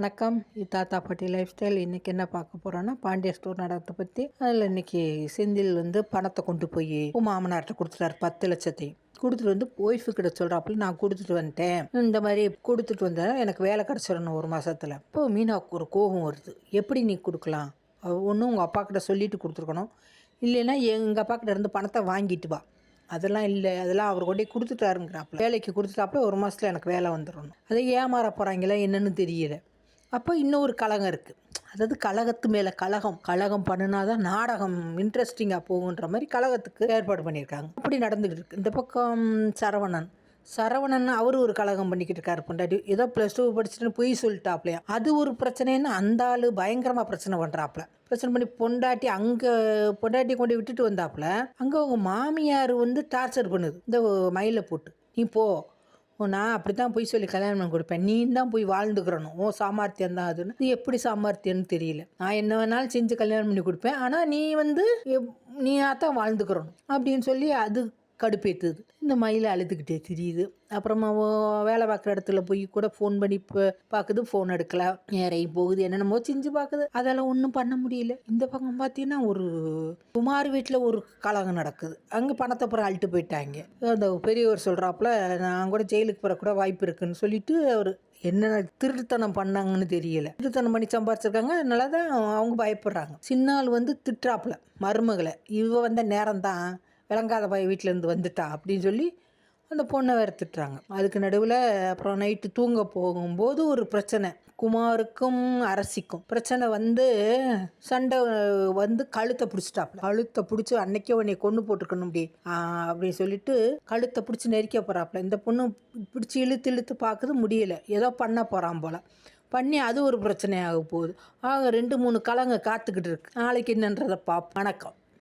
வணக்கம். இது தாத்தா பாட்டி லைஃப் ஸ்டைல் இன்றைக்கி என்ன பார்க்க போகிறோன்னா பாண்டிய ஸ்டோர் நடத்தை பற்றி அதில் இன்னைக்கு செந்தில் வந்து பணத்தை கொண்டு போய் மாமனார்கிட்ட கொடுத்துட்டாரு பத்து லட்சத்தையும் கொடுத்துட்டு வந்து ஒய்ஃபு கிட்ட சொல்கிறாப்புல நான் கொடுத்துட்டு வந்துட்டேன். இந்த மாதிரி கொடுத்துட்டு வந்தேன் எனக்கு வேலை கிடச்சிடணும் ஒரு மாதத்தில் இப்போ மீனாவுக்கு ஒரு கோபம் வருது. எப்படி நீ கொடுக்கலாம்? ஒன்றும் உங்கள் அப்பா கிட்ட சொல்லிட்டு கொடுத்துருக்கணும். இல்லைன்னா எங்கள் அப்பா கிட்ட இருந்து பணத்தை வாங்கிட்டு வா. அதெல்லாம் இல்லை. அதெல்லாம் அவர் கொண்டே கொடுத்துட்டாருங்கிறாப்புல. வேலைக்கு கொடுத்துட்டாப்புல ஒரு மாதத்தில் எனக்கு வேலை வந்துடணும். அதை ஏமாற போகிறாங்களா என்னன்னு தெரியல. அப்போ இன்னொரு கழகம் இருக்குது அதாவது கழகத்து மேலே கழகம் கலகம் பண்ணினாதான் நாடகம் இன்ட்ரெஸ்டிங்காக போகுன்ற மாதிரி கழகத்துக்கு ஏற்பாடு பண்ணியிருக்காங்க. அப்படி நடந்துக்கிட்டு இருக்கு. இந்த பக்கம் சரவணன். சரவணன் அவர் ஒரு கழகம் பண்ணிக்கிட்டு இருக்காரு பொண்டாட்டி. ஏதோ ப்ளஸ் டூ படிச்சுட்டு பொய் சொல்லிட்டாப்லையா? அது ஒரு பிரச்சனைன்னு அந்த ஆள் பயங்கரமாக பிரச்சனை பண்ணுறாப்புல பிரச்சனை பண்ணி பொண்டாட்டி அங்கே பொண்டாட்டி கொண்டு விட்டுட்டு வந்தாப்புல அங்கே அவங்க மாமியார் வந்து டார்ச்சர் பண்ணுது. இந்த மயிலை போட்டு. நீ போ. நான் அப்படி தான் போய் சொல்லி கல்யாணம் பண்ணி கொடுப்பேன். நீ தான் போய் வாழ்ந்துக்கிறணும். ஓ சாமர்த்தியம் தான் அதுன்னு. இது எப்படி சாமர்த்தியம்னு தெரியல. நான் என்ன வேணாலும் செஞ்சு கல்யாணம் பண்ணி கொடுப்பேன். ஆனால் நீ வந்து நீ தான் வாழ்ந்துக்கிறணும். அப்படின்னு சொல்லி அது கடுப்பேற்றுது இந்த மயில் அழுதுகிட்டே தெரியுது. அப்புறமா வேலை பார்க்குற இடத்துல போய் கூட ஃபோன் பண்ணி பார்க்குது ஃபோன் எடுக்கல. நேரையும் போகுது. என்னென்னமோ செஞ்சு பார்க்குது. அதெல்லாம் ஒன்றும் பண்ண முடியல. இந்த பக்கம் பார்த்தீங்கன்னா ஒரு குமார் வீட்டில் ஒரு கலகம் நடக்குது. அங்கே பணத்தை அப்புறம் அழுட்டு போயிட்டாங்க. அந்த பெரியவர் சொல்கிறாப்புல நான் கூட ஜெயிலுக்கு போகிற கூட வாய்ப்பு இருக்குன்னு சொல்லிட்டு அவர் என்ன திருட்டுத்தனம் பண்ணாங்கன்னு தெரியல. திருட்டுத்தனம் பண்ணி சம்பாரிச்சிருக்காங்க. அதனால தான் அவங்க பயப்படுறாங்க. சின்னால் வந்து திட்டுறாப்புல மருமகளை. இவ வந்த நேரம் தான் விளங்காத பாய் வீட்டிலேருந்து வந்துட்டா அப்படின்னு சொல்லி அந்த பொண்ணை வெறுத்துட்டுறாங்க அதுக்கு நடுவில் அப்புறம் நைட்டு தூங்க போகும்போது ஒரு பிரச்சனை. குமாருக்கும் அரசிக்கும். பிரச்சனை வந்து சண்டை வந்து கழுத்தை பிடிச்சிட்டாப்புல. கழுத்தை பிடிச்சி அன்னைக்கே உன்னை கொண்டு போட்டுருக்கணும் அப்படி அப்படின்னு சொல்லிட்டு கழுத்தை பிடிச்சி நெரிக்க போகிறாப்புல இந்த பொண்ணு பிடிச்சி இழுத்து இழுத்து பார்க்குது முடியல. ஏதோ பண்ண போகிறான் போல். பண்ணி அது ஒரு பிரச்சனையாக போகுது. ஆக ரெண்டு மூணு கலங்க காத்துக்கிட்டு இருக்கு. நாளைக்கு என்னன்றதை பார்ப்போம் வணக்கம்.